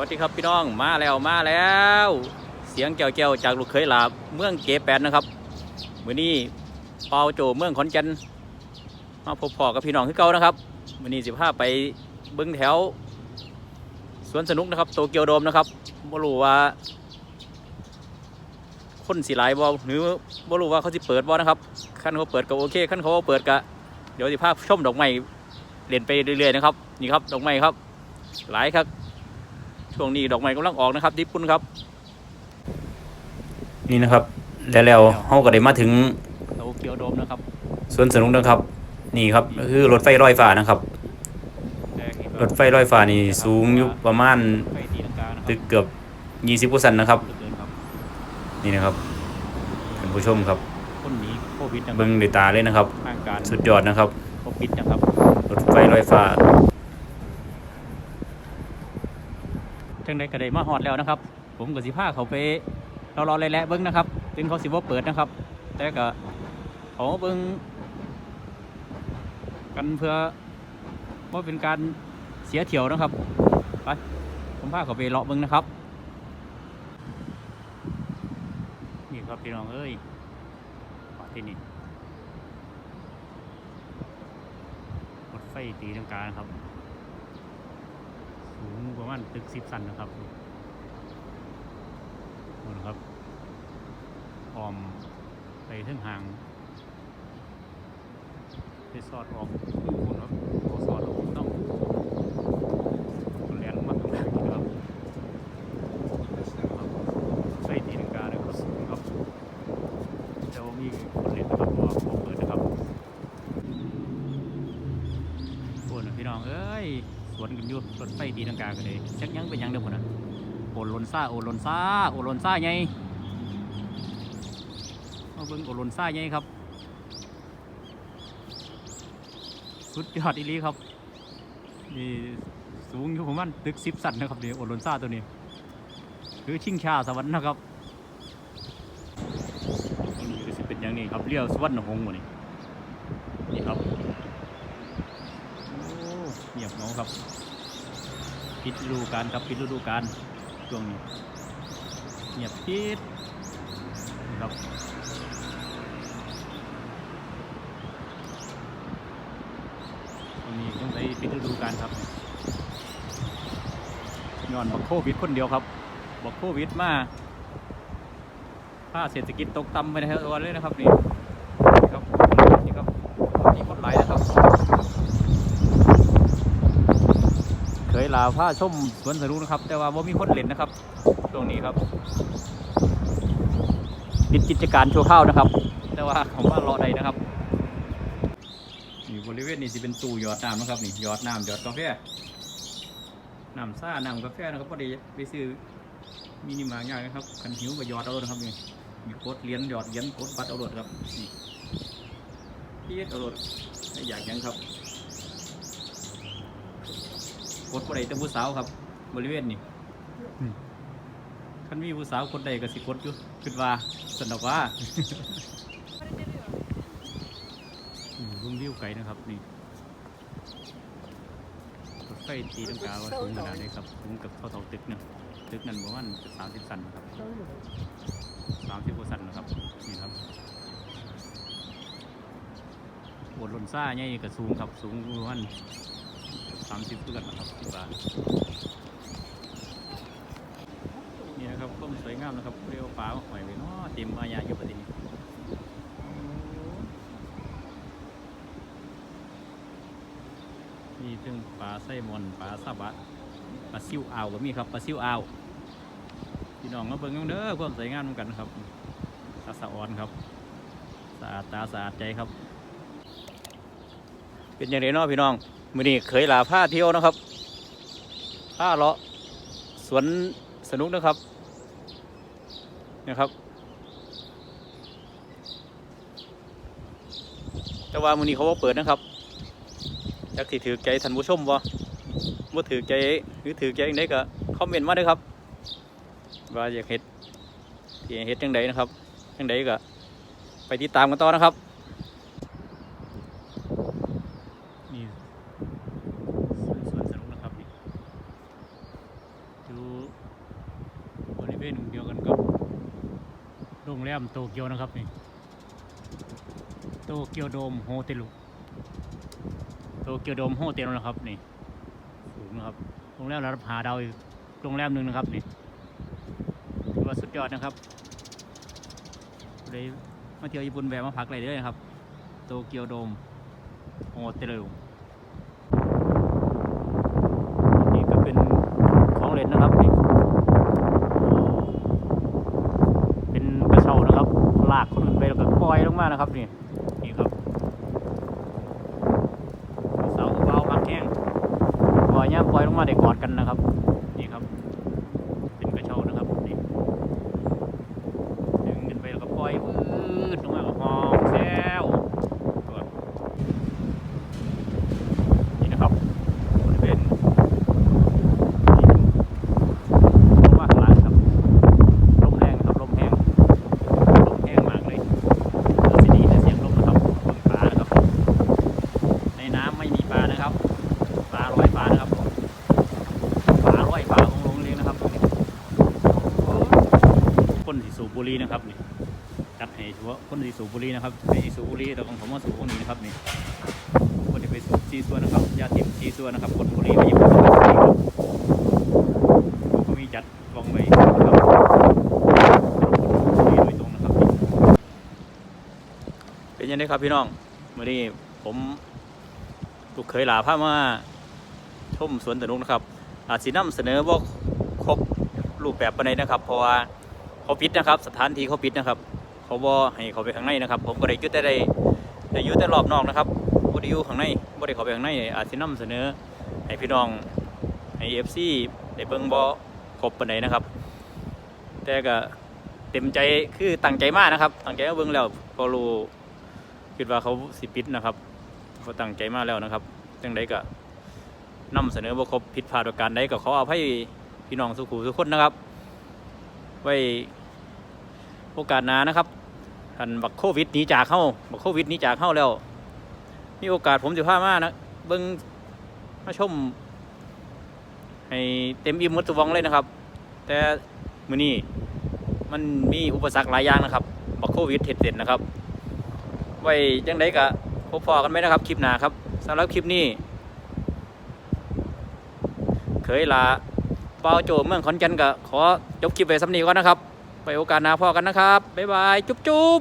วัสดีครับพี่น้องมาแล้วมาแล้ว เสียงแก้วๆจากลูกเคยหลาบเมืองเกแปดนะครับมื้อนี้เปาโจเมืองขอนแก่นมาพบพอกับพี่น้องคือเก่านะครับมื้อนี้สิพาไปเบิ้งแถวสวนสนุกนะครับโตเกียวโดมนะครับบ่รู้ว่า คนสิหลายบ่หรือบ่รู้ว่าเขาสิเปิดบ่นะครับคันเขาเปิดก็โอเคคันเขาเปิดก็เดี๋ยวสิพาชมดอกไม้เล่นไปเรื่อยๆนะครับนี่ครับดอกไม้ครับ หลายครับ ช่วงนี้ดอกไม้กำลังออกนะครับญี่ปุ่นครับ นี่นะครับ แล้วแล้วเฮาก็ได้มาถึงโตเกียวโดมนะครับสวนสนุกนะครับ นี่ครับก็คือรถไฟลอยฟ้านะครับ รถไฟลอยฟ้านี่สูงอยู่ประมาณตึกเกือบ20กว่าชั้นนะครับ นี่นะครับท่านผู้ชมครับคนหนีโควิดนะครัเบิ่งด้วยตาเลยนะครับทางการสุดยอดนะครับโควิดนะครับรถไฟลอยฟ้า จังใดก็ได้มาฮอดแล้วนะครับ ผมกับสิพาเขาไปรอรอๆแหละเบิ้งนะครับถึงเขาสิว่าเปิดนะครับ แต่ก็ขาเบิ้งกันเพื่อว่าเป็นการเสียเที่ยวนะครับไปผมพาเขาไปเลาะเบิ้งนะครับนี่ครับพี่น้องเอ้ยมาที่นี่รถไฟตีลังกานะครับ สูงประมาณตึกสิบสันนะครับดูนะครับออมไปถึงห่างไปสอดออกคู่คุณครับพอสอดออกต้องคนแรงมากตรงนี้นะครับใส่ตีนังกาเลยก็สูงครับแต่ว่ามีคนเล่นนะครับเพราะว่าผมเปิดนะครับโอ้นะพี่น้องเอ้ย สวนกันอยู่รถไฟตีลังกากันเลยจักยังเป็นยังเด้อพุ่นน่ะโอลนซ่าโอลนซ่าโอลนซ่าไงมาเบิ่งโอลนซ่าไงครับ สุดยอดอีลีครับนี่สูงอยู่ประมาณตึกสิบสันนะครับนี่โอลนซ่าตัวนี้คือชิงชาสวรรค์นะครับนี้ก็สิเป็นอย่างนี้ครับเลี้ยวสวรรค์หงส์หมดนี่นี่ครับ เงียบเหงครับปิดฤดูกาลครับปิดฤดูกาลช่วงนี้เงียบปิดนะครับช่วงนี้ต้องใช้ปิดฤดูกาลครับย้อนบักโควิดคนเดียวครับบักโควิดมาถ้าเศรษฐกิจตกต่ำไปในทั้งวันเลยนะครับนี่ครับมีคนหลายนะครับ เคย ลาผ้าชมสวนสนุกนะครับ แต่ว่าบ่มีคนเล่นนะครับตรงนี้ครับปิดกิจการชั่วคราวนะครับ แต่ว่าผมว่ารอได้นะครับนี่บริเวณนี้จะเป็นตู้ยอดน้ำนะครับนี่ยอดน้ำยอดกาแฟน้ำซ่าน้ำกาแฟนะครับพอดีไปซื้อมินิมาร์ง่ายนะครับคันหิวก็ยอดเอาเลยนะครับนี่มีกดเหรียญยอดเหรียญกดบัตรเอาโหลดครับนี่เพียดเอาโหลดถ้าอยากยังครับ กดบ่ได้แต่ผู้สาวครับ บริเวณนี้คันมีผู้สาวกดใดก็สิกดอยู่คิดว่าสนุกว่า อืมรุ่งวิวไกลนะครับ นี่รถไฟตีลังกาว่าสูงขนาดนี้ครับสูงกับเท่าเท่าตึกเนี่ยตึกนั้นประมาณสามสิบสันนะครับสามสิบกว่าสันนะครับนี่ครับบนลนซ่าใหญ่ก็สูงครับสูงประมาณ สามสิบเพื่อนนะครับที่บ้านนี่นะครับต้นสวยงามนะครับเรียวฟ้าหอยไว้เนาะเต็มอายาอยู่ประเด็นนี้มีถึงปลาไส้มอนปลาซาบะปลาซิวอ่าวก็มีครับปลาซิวอ่าวพี่น้องมาเบิ่งกันเด้อความสวยงามเหมือนกันครับตาสะออนครับสะอาดตาสะอาดใจครับ เป็นอย่างไรเนาะพี่น้อง มือนี้เคยลาผ้าเที่ยวนะครับผ้าเลาะสวนสนุกนะครับนะครับ แต่ว่ามือนี้เขาว่าเปิดนะครับจากที่ถือใจท่านผู้ชมบ่ว่าถือใจหรือถือใจยังไงก็คอมเมนต์มาด้วยครับ ว่าอยากเห็ดที่เห็ดจังไดนะครับจังไดก็ไปติดตามกันต่อนะครับนี่ สวนสนุกนะครับนี่อยู่ โรงแรมโตเกียวนะครับนี่โตเกียวโดมโฮเทลโตเกียวโดมโฮเทลนะครับนี่สูงนะครับโรงแรมระดับหาดาวอีกโรงแรมหนึ่งนะครับนี่ถือว่าสุดยอดนะครับเลยมาเที่ยวญี่ปุ่นแวะมาพักอะไรได้เลยนะครับโตเกียวโดมโฮเทลนี่ก็เป็นของเล่นนะครับนี่กระเช้านะครับ ลากคนอื่นไป มากนะครับนี่นี่ครับเสาเบาพักแข้งปล่อยย่าปล่อยลงมาได้กอดกันนะครับ เป็นกระเช้านะครับนี่ดึงขึ้นไปแล้วก็ปล่อยวืดลงมาก็หอมแซวครับนี่นะครับบริเวณที่ลงมาข้างล่างครับ ลมแรงครับลมแห้งลมแห้งมากเลยเราจะได้ยินแต่เสียงลมนะครับเบิ่งปลานะครับ ในน้ำไม่มีปลานะครับ ปลาลอยปลานะครับปลาลอยปลาของลงเลยนะครับคนสีสูบบุหรีนะครับนี่ จัดให้เฉพาะคนสีสูบบุหรีนะครับไม่สูบบุหรีแต่ของผมว่าสูบพวกนี้นะครับนี่คนที่ไปสูบซีซัวนะครับยาติดซีซัวนะครับคนบุหรีไปญี่ปุ่นนะครับนี่ครับเขามีจัดกองไว้นะครับโดยตรงนะครับเป็นยังไงครับพี่น้องวันนี้ผมลูกเคยหลาพามาชมสวนสนุกนะครับ อาจสีน้ำเสนอว่าครบรูปแบบปานใดนะครับ เพราะว่าเขาปิดนะครับ สถานที่เขาปิดนะครับ เขาบ่ให้เขาไปข้างในนะครับ ผมก็ได้ยุดแต่ได้ได้ยุดแต่รอบนอกนะครับบ่ได้อยู่ข้างในบ่ได้เขาไปข้างในอาจสีน้ำเสนอให้พี่น้องให้เอฟซีได้เบิ่งบ่ครบปานใดนะครับ แต่ก็เต็มใจคือตั้งใจมากนะครับตั้งใจมาเบิ่งแล้วพอรู้คิดว่าเขาสิปิดนะครับเขาตั้งใจมากแล้วนะครับจังใดก็นำเสนอบ่ครบผิดพลาดประการใดก็ขออภัยพี่น้องสุขุทุกคนนะครับ ไว้โอกาสหน้านะครับ อันบักโควิดหนีจากเข้าบักโควิดหนีจากเข้าแล้ว มีโอกาสผมจะพามานะเบิ่งมาชม ให้เต็มอิ่มหมดทุกวังเลยนะครับ แต่มื้อนี้มันมีอุปสรรคหลายอย่างนะครับบักโควิดเห็ดเด็ดนะครับ ไว้จังไดกะพบพอกันไหมนะครับ คลิปหน้าครับสำหรับคลิปนี้ เคยลาเปาโจเมืองขอนแก่นกะขอจบคลิปไว้สำนีก่อนนะครับ โอกาสหน้าพอกันนะครับ บ๊ายบาย จุ๊บจุ๊บ